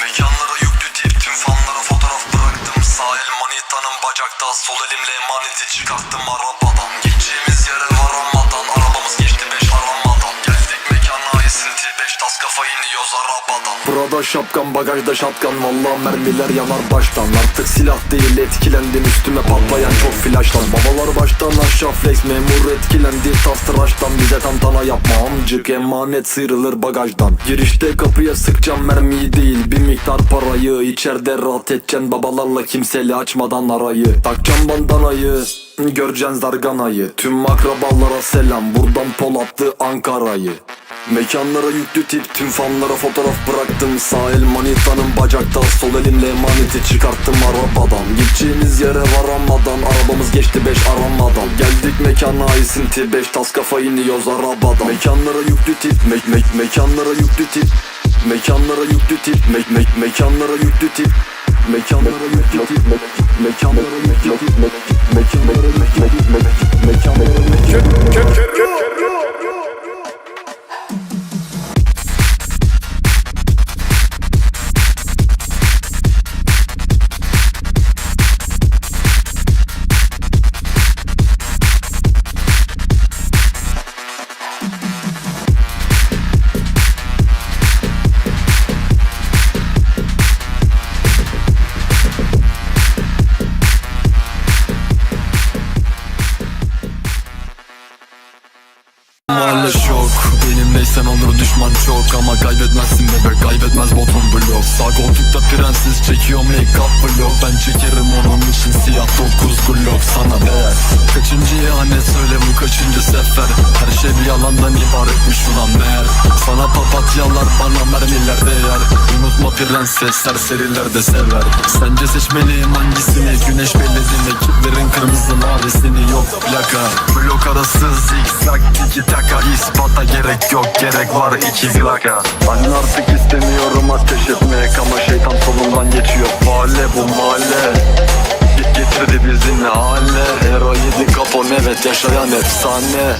Mekanlara yüklü tepkim fanlara fotoğraf bıraktım. Sağ el manitanın bacakta sol elimle emaneti çıkarttım. Burada şapkan bagajda şatkan Valla mermiler yanar baştan. Artık silah değil etkilendim üstüme patlayan çok flaştan. Babalar baştan aşağı flex memur etkilendi Tas tıraştan bize tantana yapma amcık Emanet sıyrılır bagajdan. Girişte kapıya sıkacağım mermiyi değil Bir miktar parayı. İçeride rahat edeceksin Babalarla kimseli açmadan arayı. Takacağım bandanayı Göreceksin zarganayı. Tüm akrabalara selam Buradan Polatlı Ankara'yı Mekanlara yüklü tip tüm fanlara fotoğraf bıraktım. Sağ el manitanın bacakta sol elimle emaneti çıkarttım. Arabadan Gideceğimiz yere varamadan. Arabamız geçti beş aramadan. Geldik mekana esinti beş tas kafa iniyoruz arabadan. Mekanlara yüklü tip me- me- mekanlara yüklü tip. Mekanlara yüklü tip me- me- mekanlara yüklü tip. Mekanlara yüklü tip me- mekanlara yüklü tip me- mekanlara yüklü tip me- mekanlara Mahalle şok. Benimleysen olur düşman çok. Ama kaybetmezsin bebek kaybetmez botun blok. Sağ koltukta prenses çekiyorum make up vlog Ben çekerim onun için siyah 9 glock Sana değer. Kaçıncı ihanet söyle bu kaçıncı sefer? Her şey bir yalandan ibaretmiş ulan meğer. Sana papatyalar prenses serseriler de sever. Sence seçmeliyim hangisini? Güneş belledin ekiplerin kırmızı mavisini Yok plaka. Blok arası zikzak tiki taka. İspata gerek yok gerek var iki plaka. Ben artık istemiyorum ateş etmek Ama şeytan solundan geçiyor. Faale bu mahalle. Getirdi bizi ne hale? Hero yedi kapon evet yaşayan efsane